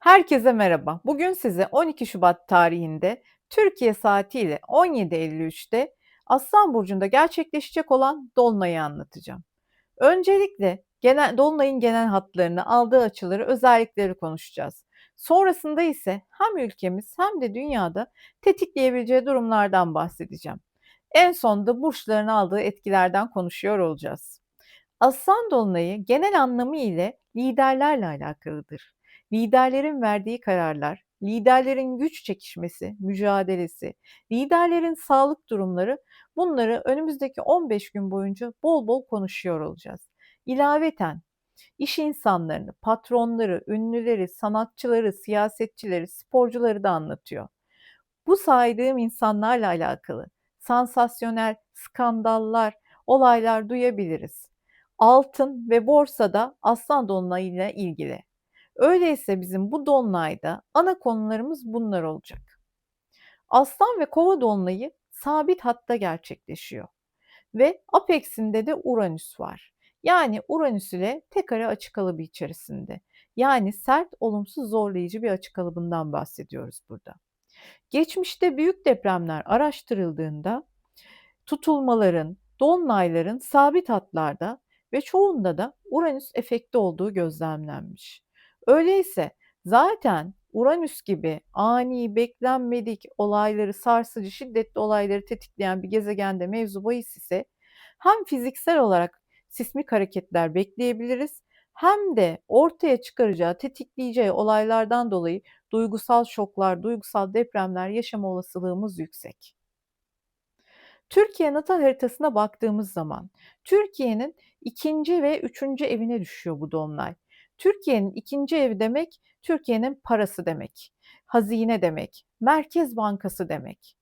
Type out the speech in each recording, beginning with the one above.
Herkese merhaba. Bugün size 12 Şubat tarihinde Türkiye saatiyle 17.53'te Aslan Burcu'nda gerçekleşecek olan Dolunay'ı anlatacağım. Öncelikle genel, Dolunay'ın genel hatlarını, aldığı açıları, özellikleri konuşacağız. Sonrasında ise hem ülkemiz hem de dünyada tetikleyebileceği durumlardan bahsedeceğim. En sonunda burçların aldığı etkilerden konuşuyor olacağız. Aslan Dolunay'ı genel anlamı ile liderlerle alakalıdır. Liderlerin verdiği kararlar, liderlerin güç çekişmesi, mücadelesi, liderlerin sağlık durumları bunları önümüzdeki 15 gün boyunca bol bol konuşuyor olacağız. İlaveten iş insanlarını, patronları, ünlüleri, sanatçıları, siyasetçileri, sporcuları da anlatıyor. Bu saydığım insanlarla alakalı sansasyonel skandallar, olaylar duyabiliriz. Altın ve borsada Aslan Dolunay ile ilgili. Öyleyse bizim bu dolunayda ana konularımız bunlar olacak. Aslan ve Kova dolunayı sabit hatta gerçekleşiyor ve apexinde de Uranüs var. Yani Uranüs ile tek kare açık kalıbı içerisinde. Yani sert, olumsuz, zorlayıcı bir açık kalıbından bahsediyoruz burada. Geçmişte büyük depremler araştırıldığında tutulmaların, dolunayların sabit hatlarda ve çoğunda da Uranüs efekti olduğu gözlemlenmiş. Öyleyse zaten Uranüs gibi ani, beklenmedik olayları, sarsıcı, şiddetli olayları tetikleyen bir gezegende mevzu bahis ise hem fiziksel olarak sismik hareketler bekleyebiliriz hem de ortaya çıkaracağı, tetikleyeceği olaylardan dolayı duygusal şoklar, duygusal depremler yaşama olasılığımız yüksek. Türkiye natal haritasına baktığımız zaman Türkiye'nin ikinci ve üçüncü evine düşüyor bu dolunay. Türkiye'nin ikinci evi demek Türkiye'nin parası demek, hazine demek, Merkez Bankası demek.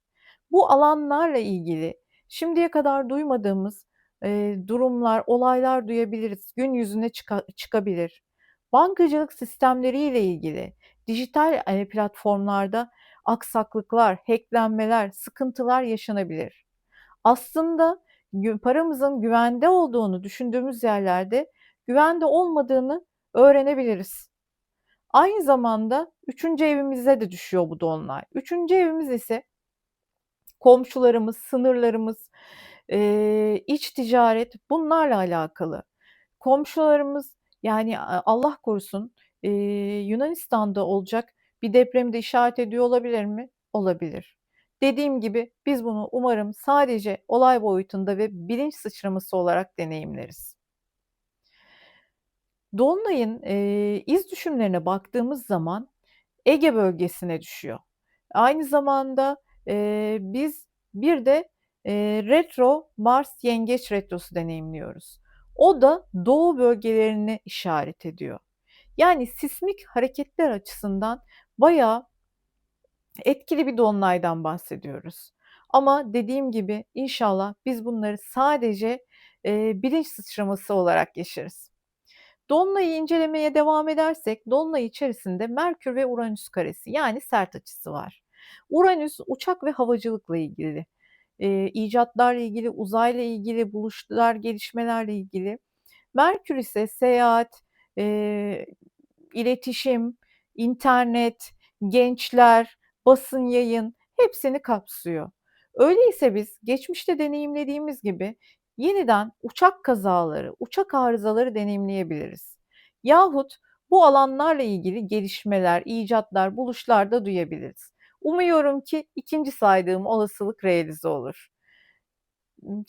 Bu alanlarla ilgili şimdiye kadar duymadığımız e, durumlar, olaylar duyabiliriz. Gün yüzüne çıka, çıkabilir. Bankacılık sistemleriyle ilgili dijital e, platformlarda aksaklıklar, hacklenmeler, sıkıntılar yaşanabilir. Aslında paramızın güvende olduğunu düşündüğümüz yerlerde güvende olmadığını öğrenebiliriz. Aynı zamanda üçüncü evimize de düşüyor bu dolunay. Üçüncü evimiz ise komşularımız, sınırlarımız, iç ticaret bunlarla alakalı. Komşularımız yani Allah korusun Yunanistan'da olacak bir depremi de işaret ediyor olabilir mi? Olabilir. Dediğim gibi biz bunu umarım sadece olay boyutunda ve bilinç sıçraması olarak deneyimleriz. Dolunay'ın e, iz düşümlerine baktığımız zaman Ege bölgesine düşüyor. Aynı zamanda e, biz bir de e, retro Mars Yengeç retrosu deneyimliyoruz. O da doğu bölgelerini işaret ediyor. Yani sismik hareketler açısından bayağı etkili bir dolunaydan bahsediyoruz. Ama dediğim gibi inşallah biz bunları sadece e, bilinç sıçraması olarak yaşarız. Dolunay'ı incelemeye devam edersek Dolunay içerisinde Merkür ve Uranüs karesi yani sert açısı var. Uranüs uçak ve havacılıkla ilgili, e, icatlarla ilgili, uzayla ilgili, buluşlar, gelişmelerle ilgili. Merkür ise seyahat, e, iletişim, internet, gençler, basın yayın hepsini kapsıyor. Öyleyse biz geçmişte deneyimlediğimiz gibi yeniden uçak kazaları, uçak arızaları deneyimleyebiliriz. Yahut bu alanlarla ilgili gelişmeler, icatlar, buluşlar da duyabiliriz. Umuyorum ki ikinci saydığım olasılık realize olur.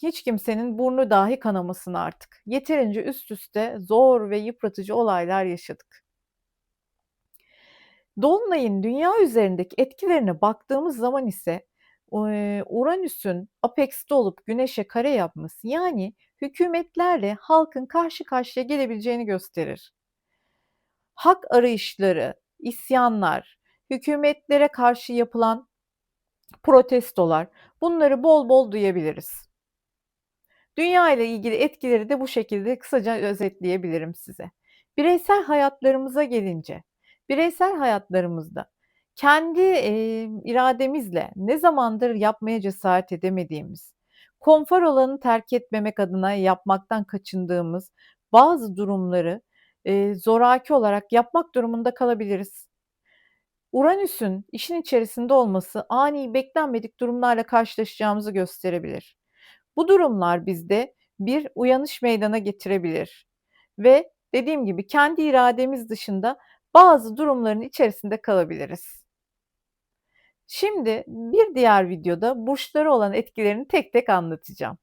Hiç kimsenin burnu dahi kanamasın artık. Yeterince üst üste zor ve yıpratıcı olaylar yaşadık. Dolunay'ın dünya üzerindeki etkilerine baktığımız zaman ise Uranüs'ün apex'te olup Güneş'e kare yapması yani hükümetlerle halkın karşı karşıya gelebileceğini gösterir. Hak arayışları, isyanlar, hükümetlere karşı yapılan protestolar bunları bol bol duyabiliriz. Dünya ile ilgili etkileri de bu şekilde kısaca özetleyebilirim size. Bireysel hayatlarımıza gelince bireysel hayatlarımızda kendi e, irademizle ne zamandır yapmaya cesaret edemediğimiz, konfor alanını terk etmemek adına yapmaktan kaçındığımız bazı durumları e, zoraki olarak yapmak durumunda kalabiliriz. Uranüs'ün işin içerisinde olması ani beklenmedik durumlarla karşılaşacağımızı gösterebilir. Bu durumlar bizde bir uyanış meydana getirebilir ve dediğim gibi kendi irademiz dışında bazı durumların içerisinde kalabiliriz. Şimdi bir diğer videoda burçlara olan etkilerini tek tek anlatacağım.